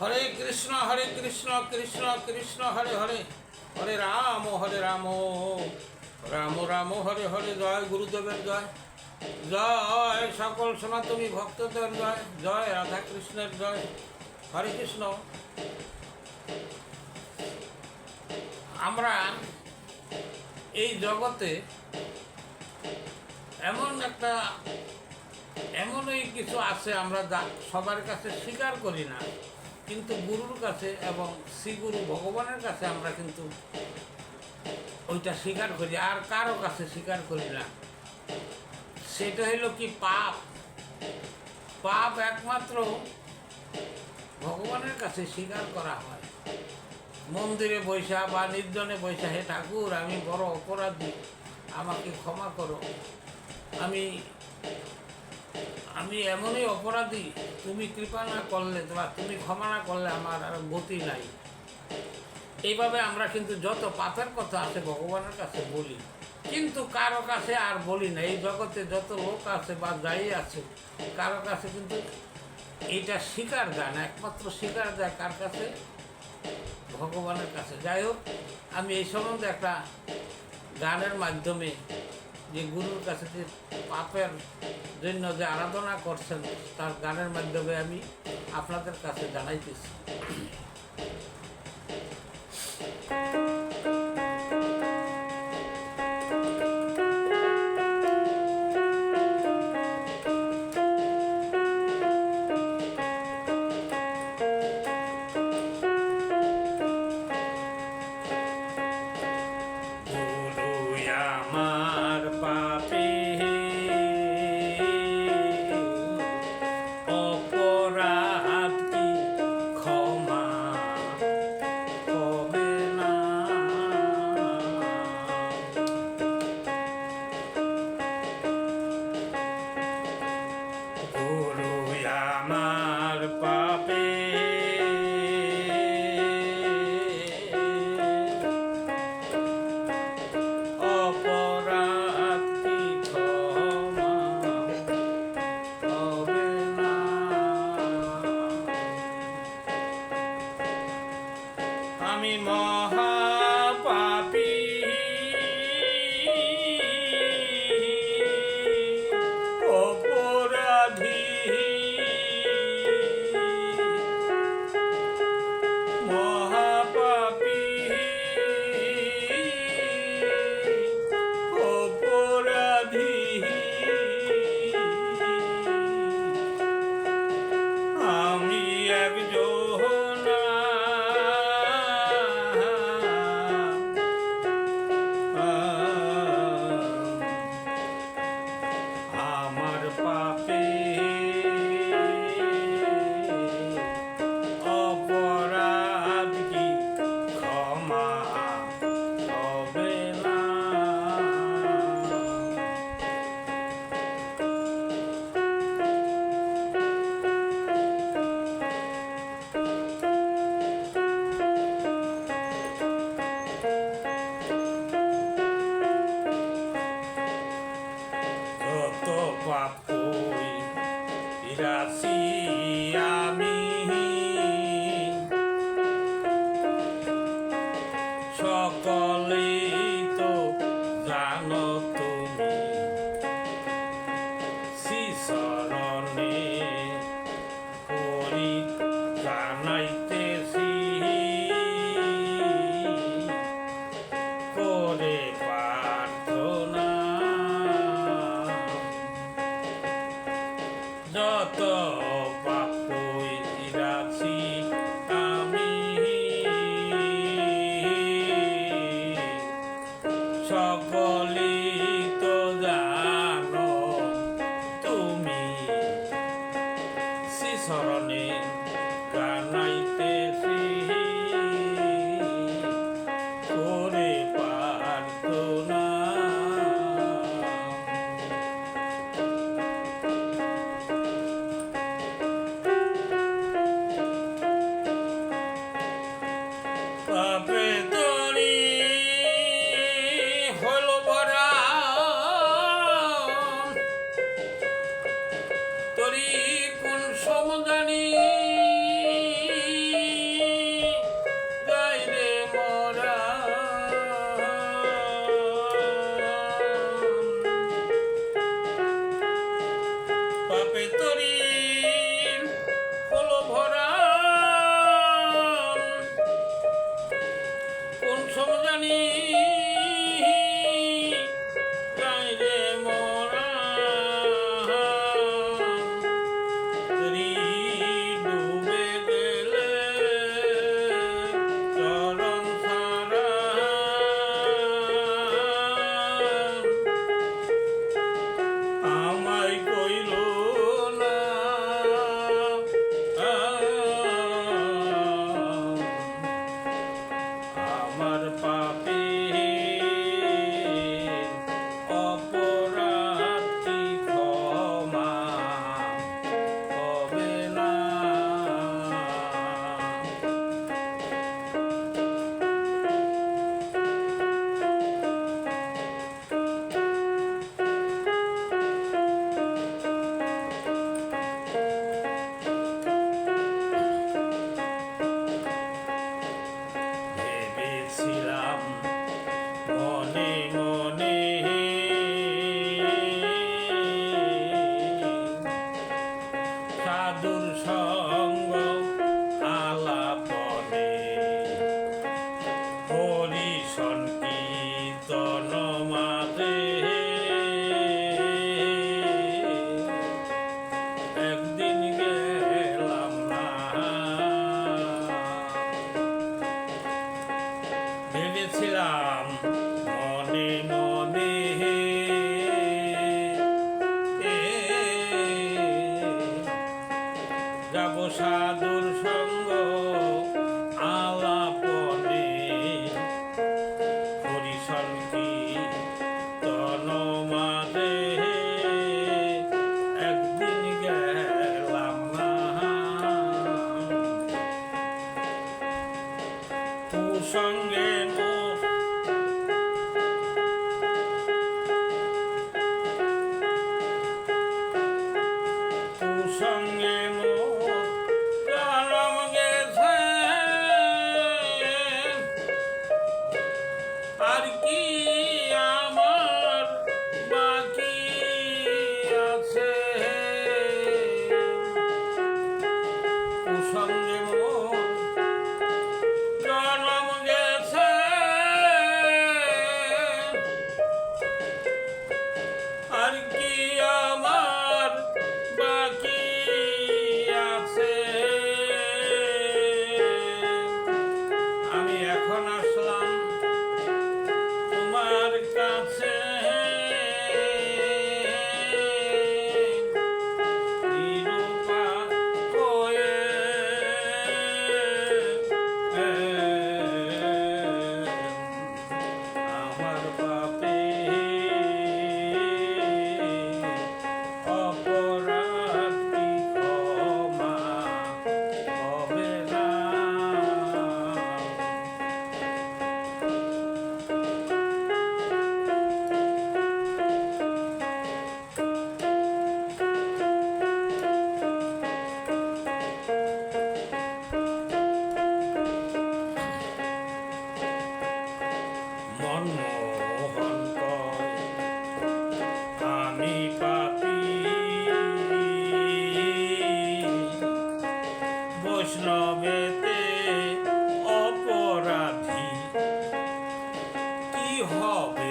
হরে কৃষ্ণ হরে কৃষ্ণ কৃষ্ণ কৃষ্ণ, হরে হরে। হরে রাম হরে রাম রাম রাম, হরে হরে। জয় গুরুদেবের জয়। জয় সকল সনাতনী ভক্তদের জয়। জয় রাধা কৃষ্ণের জয়। হরে কৃষ্ণ। আমরা এই জগতে এমন একটা, এমনই কিছু আছে আমরা সবার কাছে স্বীকার করি না। কিন্তু গুরুর কাছে এবং শ্রীগুরু ভগবানের কাছে আমরা কিন্তু ওইটা স্বীকার করি, আর কারও কাছে স্বীকার করি না। সেটা হইল কি পাপ? পাপ একমাত্র ভগবানের কাছে স্বীকার করা হয়। মন্দিরে বৈশা বা নির্জনে বৈশা, হে ঠাকুর, আমি বড় অপরাধী, আমাকে ক্ষমা করো। আমি আমি এমনই অপরাধী, তুমি কৃপা না করলে বা তুমি ক্ষমা না করলে আমার আর গতি নাই। এইভাবে আমরা কিন্তু যত পাপের কথা আছে ভগবানের কাছে বলি, কিন্তু কারও কাছে আর বলি না। এই জগতে যত লোক আছে বা যাই আছে, কারও কাছে কিন্তু এইটা স্বীকার যায় না, একমাত্র স্বীকার যায় কার কাছে? ভগবানের কাছে। যাই হোক, আমি এই সম্বন্ধে একটা গানের মাধ্যমে যে গুরুর কাছে যে পাপের জন্য যে আরাধনা করছেন, তার গানের মাধ্যমে আমি আপনাদের কাছে জানাইতেছি। সকলেই তো জানো তুমি। শিশরণে করি জানাইতেছি। করে প্রার্থনা। যত ভেবেছিলাম মনে মনে কি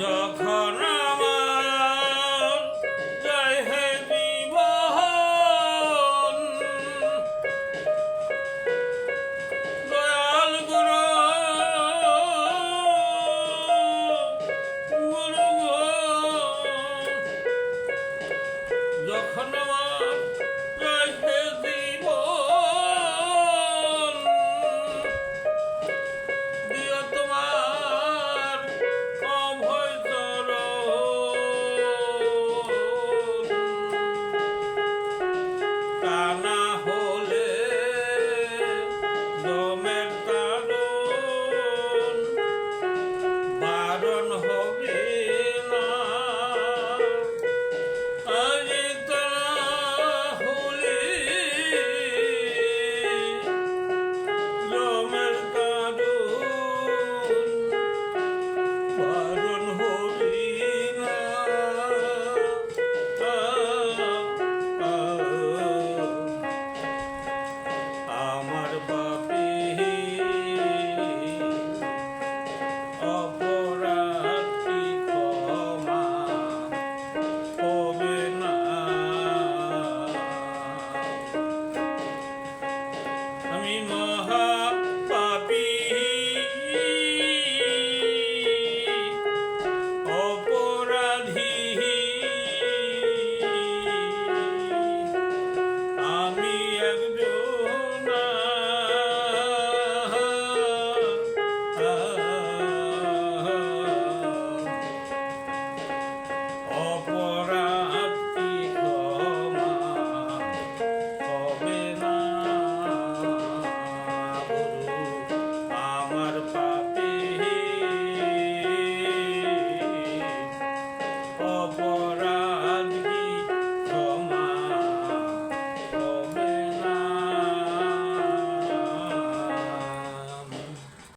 যখন আমার জয় হে বিবহন দয়াল গুরু গুরু যখন আমার